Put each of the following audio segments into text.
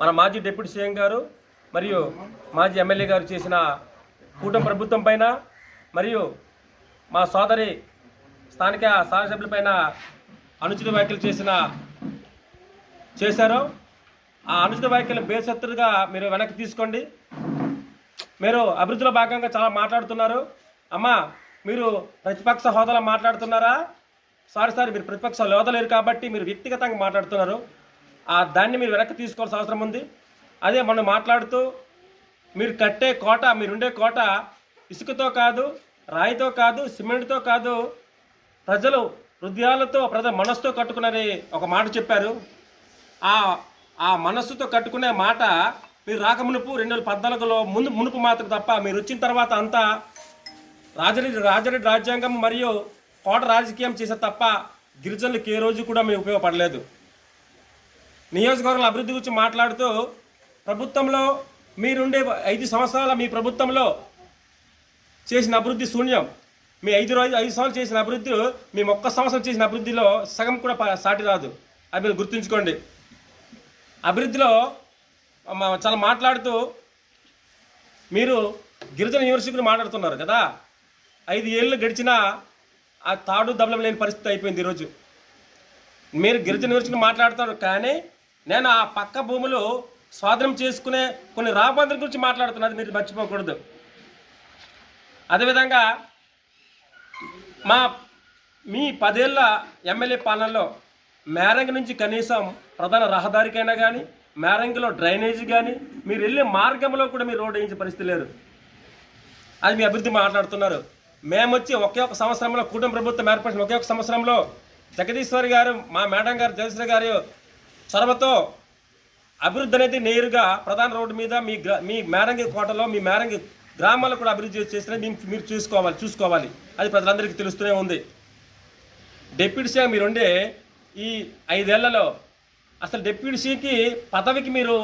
మన మాజీ deputy CM గారు మరియు మాజీ ఎమ్మెల్యే గారు చేసిన కూటమి ప్రభుత్వం పైన మరియు మా సోదరి స్థానిక శాసనసభ్యులపైన అనుచిత వ్యాఖ్యలు చేసిన చేశారు. ఆ అనుచిత వ్యాఖ్యలు బేసత్తుగా మీరు వెనక్కి తీసుకోండి. మీరు అభివృద్ధిలో భాగంగా చాలా మాట్లాడుతున్నారు. అమ్మా మీరు ప్రతిపక్ష హోదాలో మాట్లాడుతున్నారా? సారీ సారీ మీరు ప్రతిపక్ష హోదా లేరు కాబట్టి మీరు వ్యక్తిగతంగా మాట్లాడుతున్నారు. ఆ దాన్ని మీరు వెనక్కి తీసుకోవాల్సిన అవసరం ఉంది. అదే మనం మాట్లాడుతూ మీరు కట్టే కోట మీరుండే కోట ఇసుకతో కాదు రాయితో కాదు సిమెంట్తో కాదు ప్రజలు హృదయాలతో ప్రజల మనస్సుతో కట్టుకున్నది ఒక మాట చెప్పారు. ఆ ఆ మనస్సుతో కట్టుకునే మాట మీరు రాకమునుపు రెండు వేల పద్నాలుగులో ముందు మునుపు మాత్రం తప్ప మీరు వచ్చిన తర్వాత అంతా రాజరెడ్డి రాజరెడ్డి రాజ్యాంగం మరియు కోట రాజకీయం చేసే తప్ప గిరిజనులకు ఏ రోజు కూడా మీకు ఉపయోగపడలేదు. నియోజకవర్గాల అభివృద్ధి గురించి మాట్లాడుతూ ప్రభుత్వంలో మీరుండే ఐదు సంవత్సరాల మీ ప్రభుత్వంలో చేసిన అభివృద్ధి శూన్యం. మీ ఐదు రోజు ఐదు సంవత్సరాలు చేసిన అభివృద్ధి మేము ఒక్క సంవత్సరం చేసిన అభివృద్ధిలో సగం కూడా సాటి రాదు. అది మీరు గుర్తుంచుకోండి. అభివృద్ధిలో చాలా మాట్లాడుతూ మీరు గిరిజన యూనివర్సిటీ మాట్లాడుతున్నారు కదా? ఐదు ఏళ్ళు గడిచినా ఆ తాడు దబ్బలం లేని పరిస్థితి అయిపోయింది ఈరోజు. మీరు గిరిజన యూనివర్సిటీ మాట్లాడుతారు కానీ నేను ఆ పక్క భూములు స్వాధీనం చేసుకునే కొన్ని రాబందుల గురించి మాట్లాడుతున్నది మీరు మర్చిపోకూడదు. అదేవిధంగా మా మీ పదేళ్ళ ఎమ్మెల్యే పాలనలో మేరంగి నుంచి కనీసం ప్రధాన రహదారికైనా కానీ మేరంగిలో డ్రైనేజీ కానీ మీరు వెళ్ళే మార్గంలో కూడా మీరు రోడ్డు వేయించే పరిస్థితి లేరు అది మీ అభివృద్ధి మాట్లాడుతున్నారు. మేము వచ్చి ఒకే ఒక సంవత్సరంలో కుటుంబ ప్రభుత్వం ఏర్పడిన ఒకే ఒక సంవత్సరంలో జగదీశ్వరి గారు మా మేడం గారు జగదీశ్వరి గారు చొరవతో అభివృద్ధి అనేది నేరుగా ప్రధాన రోడ్డు మీద మీ గ్రా మీ మేరంగి కోటలో మీ మేరంగి గ్రామాల్లో కూడా అభివృద్ధి చేసిన మీరు చూసుకోవాలి చూసుకోవాలి. అది ప్రజలందరికీ తెలుస్తూనే ఉంది. డిప్యూటీ సీఎం మీరుండే ఈ ఐదేళ్ళలో అసలు డిప్యూటీ సీకి పదవికి మీరు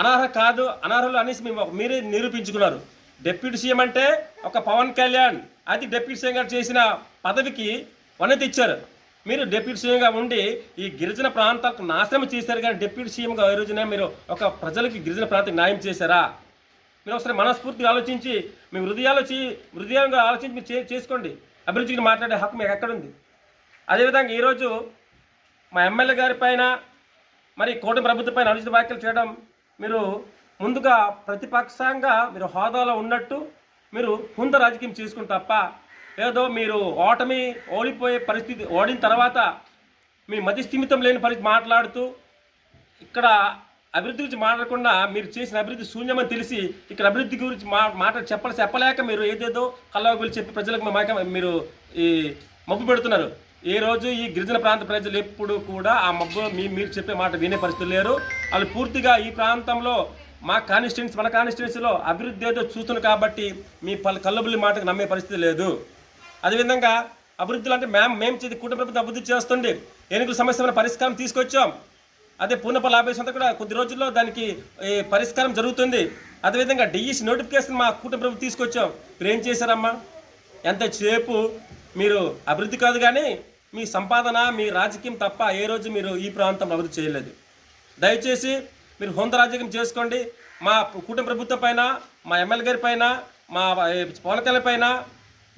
అనర్హ కాదు అనర్హులు అనేసి మేము మీరే నిరూపించుకున్నారు. డిప్యూటీ సీఎం అంటే ఒక పవన్ కళ్యాణ్. అది డిప్యూటీ సీఎం గారు చేసిన పదవికి వన్నతి ఇచ్చారు మీరు డిప్యూటీ సీఎంగా ఉండి ఈ గిరిజన ప్రాంతాలకు నాశనం చేశారు కానీ డిప్యూటీ సీఎంగా ఈ రోజున మీరు ఒక ప్రజలకి గిరిజన ప్రాంతానికి న్యాయం చేశారా? మీరు ఒకసారి మనస్ఫూర్తిగా ఆలోచించి మీ హృదయాలు హృదయంగా ఆలోచించి మీరు చేసుకోండి. అభిరుచికి మాట్లాడే హక్కు మీకు ఎక్కడుంది? అదేవిధంగా ఈరోజు మా ఎమ్మెల్యే గారి పైన మరి కూటమి ప్రభుత్వం పైన అనుచిత వ్యాఖ్యలు చేయడం మీరు ముందుగా ప్రతిపక్షంగా మీరు హోదాలో ఉన్నట్టు మీరు హుంద రాజకీయం చేసుకుని తప్ప ఏదో మీరు ఓటమి ఓడిపోయే పరిస్థితి ఓడిన తర్వాత మీ మతి స్థిమితం లేని పరిస్థితి మాట్లాడుతూ ఇక్కడ అభివృద్ధి గురించి మాట్లాడకుండా మీరు చేసిన అభివృద్ధి శూన్యమని తెలిసి ఇక్కడ అభివృద్ధి గురించి మా మాట చెప్పాలి చెప్పలేక మీరు ఏదేదో కళ్ళగులు చెప్పి ప్రజలకు మాక మీరు ఈ మబ్బు పెడుతున్నారు. ఏ రోజు ఈ గిరిజన ప్రాంత ప్రజలు ఎప్పుడు కూడా ఆ మబ్బు మీ మీరు చెప్పే మాట వినే పరిస్థితి లేరు. వాళ్ళు పూర్తిగా ఈ ప్రాంతంలో మా కాన్స్టిట్యున్సీ మన కాన్స్టిట్యున్సీలో అభివృద్ధి ఏదో చూస్తున్నారు కాబట్టి మీ పలు కళ్ళబుల్లి మాటకు నమ్మే పరిస్థితి లేదు. అదేవిధంగా అభివృద్ధులు అంటే మేము మేము చేతి కుటుంబ ప్రభుత్వం అభివృద్ధి చేస్తుండే ఎన్నికల సమస్యమైన పరిష్కారం తీసుకొచ్చాం. అదే పూర్ణప ఆఫీస్ అంతా కూడా కొద్ది రోజుల్లో దానికి పరిష్కారం జరుగుతుంది. అదేవిధంగా డిఈసి నోటిఫికేషన్ మా కుటుంబ ప్రభుత్వం తీసుకొచ్చాం. మీరు ఏం చేశారమ్మా? ఎంతసేపు మీరు అభివృద్ధి కాదు కానీ మీ సంపాదన మీ రాజకీయం తప్ప ఏ రోజు మీరు ఈ ప్రాంతంలో అభివృద్ధి చేయలేదు. దయచేసి మీరు హోంద రాజకీయం చేసుకోండి. మా కుటుంబ ప్రభుత్వం పైన మా ఎమ్మెల్యే గారి పైన మా పవన్ కళ్యాణ్ పైన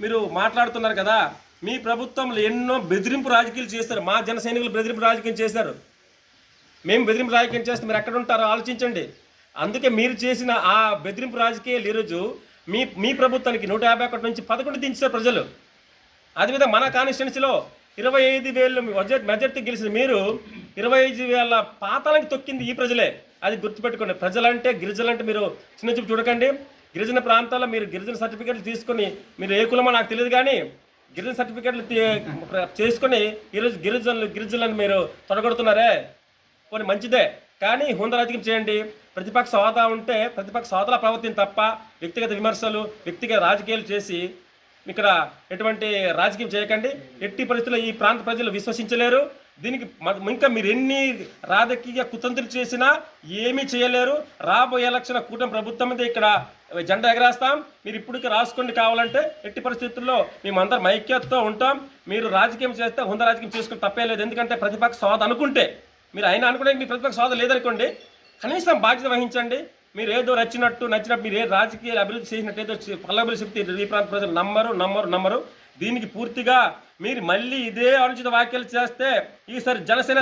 మీరు మాట్లాడుతున్నారు కదా మీ ప్రభుత్వంలో ఎన్నో బెదిరింపు రాజకీయాలు చేస్తారు. మా జన సైనికులు బెదిరింపు రాజకీయం చేశారు. మేము బెదిరింపు రాజకీయం చేస్తే మీరు ఎక్కడ ఉంటారో ఆలోచించండి. అందుకే మీరు చేసిన ఆ బెదిరింపు రాజకీయాలు ఈరోజు మీ మీ ప్రభుత్వానికి నూట యాభై ఒకటి నుంచి పదకొండు దించారు ప్రజలు. అదేవిధంగా మన కాన్స్టిట్యున్సీలో ఇరవై ఐదు వేలు మెజార్టీ మెజార్టీ గెలిచిన మీరు ఇరవై ఐదు వేల పాతాలకి తొక్కింది ఈ ప్రజలే. అది గుర్తుపెట్టుకోండి. ప్రజలంటే గిరిజలంటే మీరు చిన్న చూపు చూడకండి. గిరిజన ప్రాంతాల్లో మీరు గిరిజన సర్టిఫికెట్లు తీసుకొని మీరు ఏ కులమో నాకు తెలియదు కానీ గిరిజన సర్టిఫికెట్లు తీ- చేసుకొని ఈరోజు గిరిజనులు గిరిజనులను మీరు తొడగొడుతున్నారే? కొన్ని మంచిదే. కానీ హుంద రాజకీయం చేయండి. ప్రతిపక్ష హోదా ఉంటే ప్రతిపక్ష హోదాల ప్రవర్తిని తప్ప వ్యక్తిగత విమర్శలు వ్యక్తిగత రాజకీయాలు చేసి ఇక్కడ ఎటువంటి రాజకీయం చేయకండి. ఎట్టి పరిస్థితుల్లో ఈ ప్రాంత ప్రజలు విశ్వసించలేరు. దీనికి మ- ఇంకా మీరు ఎన్ని రాజకీయ కుతంత్రులు చేసినా ఏమీ చేయలేరు. రాబోయే ఎలక్షన్ కూటమి ప్రభుత్వం మీద ఇక్కడ జెండా ఎగరేస్తాం. మీరు ఇప్పటికి రాసుకోండి కావాలంటే. ఎట్టి పరిస్థితుల్లో మేమందరం ఐక్యతతో ఉంటాం. మీరు రాజకీయం చేస్తే హుంద రాజకీయం చేసుకుని తప్పే లేదు. ఎందుకంటే ప్రతిపక్ష సోద అనుకుంటే. మీరు అయినా అనుకునే మీ ప్రతిపక్ష సోద లేదనుకోండి. కనీసం బాధ్యత వహించండి. మీరు ఏదో నచ్చినట్టు నచ్చినట్టు మీరు ఏ రాజకీయ అభివృద్ధి చేసినట్టు ఏదో పల్లబులు చెప్తే ఈ ప్రాంత ప్రజలు నమ్మరు నమ్మరు నమ్మరు. దీనికి పూర్తిగా మీరు మళ్ళీ ఇదే అనుచిత వ్యాఖ్యలు చేస్తే ఈసారి జనసేన